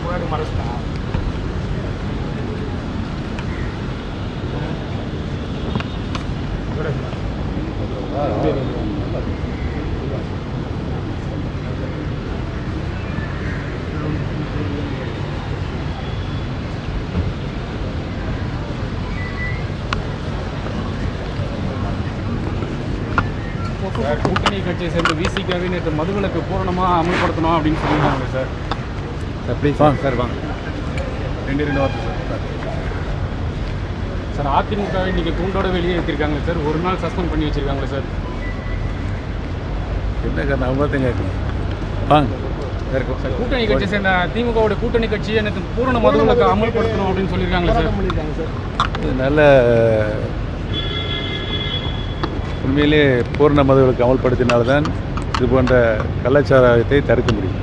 Kilometre முன்னாடி மறைச்சிட்டாங்க கூட்டணி கட்சியை சேர்ந்த விசிக்காவே நேற்று மதுவிலக்கு பூரணமாக அமல்படுத்தணும் அப்படின்னு சொல்லியிருந்தாங்க சார். சார் ப்ளீஸ் வாங்க. சார் வாங்க. ரெண்டு ரெண்டு வார்த்தை சார். சார் அதிமுகவை இன்னைக்கு கூண்டோட வெளியே எடுத்திருக்காங்க சார் ஒரு நாள் சஸ்பெண்ட் பண்ணி வச்சிருக்காங்களே சார் என்ன காரணம் அவங்க தான் கேட்கணும். வாங்க. சார் சார் கூட்டணி கட்சி சேர்ந்த திமுகவோட கூட்டணி கட்சி எனக்கு பூரண மதுவிலக்கு அமல்படுத்தணும் அப்படின்னு சொல்லியிருக்காங்களே சார் இது நல்ல உண்மையிலே பூர்ண மதுவிலக்கு அமல்படுத்தினால்தான் இது போன்ற கலாச்சாரத்தை தடுக்க முடியும்.